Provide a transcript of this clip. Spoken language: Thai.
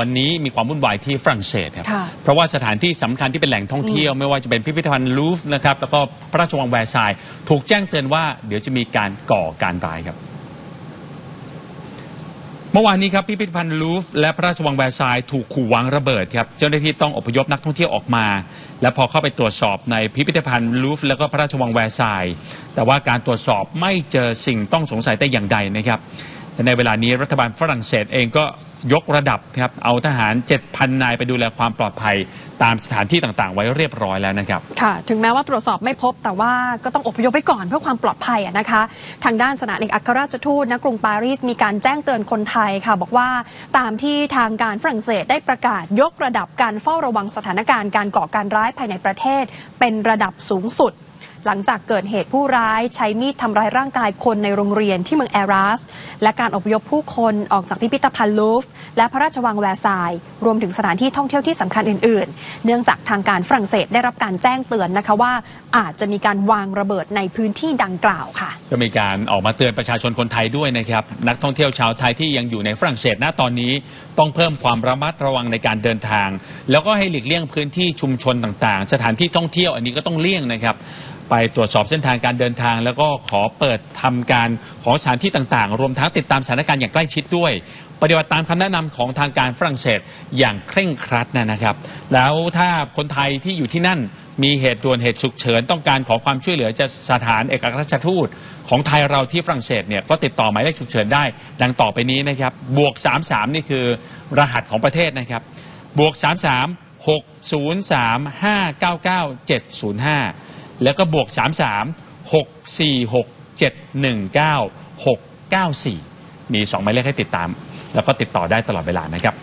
วันนี้มีความวุ่นวายที่ฝรั่งเศสครับค่ะเพราะว่าสถานที่สำคัญที่เป็นแหล่งท่องเที่ยว ไม่ว่าจะเป็นพิพิธภัณฑ์ลูฟร์นะครับ แล้วก็พระราชวังแวร์ซายน์ถูกแจ้งเตือนว่าเดี๋ยวจะมีการก่อการร้ายครับ เมื่อวานนี้ครับพิพิธภัณฑ์ลูฟร์และพระราชวังแวร์ซายน์ถูกขู่วางระเบิดครับ เจ้าหน้าที่ต้องอพยพนักท่องเที่ยวออกมา และพอเข้าไปตรวจสอบในพิพิธภัณฑ์ลูฟร์แล้วก็พระราชวังแวร์ซายน์แต่ว่าการตรวจสอบไม่เจอสิ่งต้องสงสัยแต่อย่างใดนะครับและในเวลานี้รัฐบาลฝรั่งเศสเองก็ ยกระดับครับเอาทหาร 7,000 นายไปดูแลความปลอดภัย ตามสถานที่ต่างๆ ไว้เรียบร้อยแล้วนะครับ ค่ะ ถึงแม้ว่าตรวจสอบไม่พบแต่ว่าก็ต้องอพยพไปก่อนเพื่อความปลอดภัยนะคะ ทางด้านสถานเอกอัครราชทูตณกรุงปารีสมีการแจ้งเตือนคนไทยค่ะ บอกว่าตามที่ทางการฝรั่งเศสได้ประกาศยกระดับการเฝ้าระวังสถานการณ์การก่อการร้ายภายในประเทศ เป็นระดับสูงสุด หลังจากเกิดเหตุผู้ร้ายใช้มีดทำร้ายร่างกายคนในโรงเรียนที่เมืองแอรัส และการอพยพผู้คนออกจากพิพิธภัณฑ์ลูฟ และพระราชวังแวร์ซายน์รวมถึงสถานที่ท่องเที่ยวที่สำคัญอื่น ๆ เนื่องจากทางการฝรั่งเศสได้รับการแจ้งเตือนนะคะว่า อาจจะมีการวางระเบิดในพื้นที่ดังกล่าวค่ะ ก็มีการออกมาเตือนประชาชนคนไทยด้วยนะครับนักท่องเที่ยวชาวไทยที่ยังอยู่ในฝรั่งเศสณตอนนี้ต้องเพิ่มความระมัดระวังในการเดินทาง แล้วก็ให้หลีกเลี่ยงพื้นที่ชุมชนต่างๆ สถานที่ท่องเที่ยวอันนี้ก็ต้องเลี่ยงนะครับ ไปตรวจสอบเส้นทางการเดินทาง แล้วก็ขอเปิดทำการของสถานที่ต่างๆ รวมทั้งติดตามสถานการณ์อย่างใกล้ชิดด้วย ปฏิบัติตามคำแนะนำของทางการฝรั่งเศสอย่างเคร่งครัดนะนะครับ แล้วถ้าคนไทยที่อยู่ที่นั่นมีเหตุด่วนเหตุฉุกเฉินต้องการขอความช่วยเหลือจะสถานเอกอัครราชทูต ของไทยเราที่ฝรั่งเศสเนี่ยก็ติดต่อหมายเลขฉุกเฉินได้ ดังต่อไปนี้นะครับบวก 33 นี่คือรหัสของประเทศนะครับ บวก 33 603 599 705 แล้วก็บวก 33 646 719 694 มี 2 หมายเลขให้ติดตาม แล้วก็ติดต่อได้ตลอดเวลานะครับ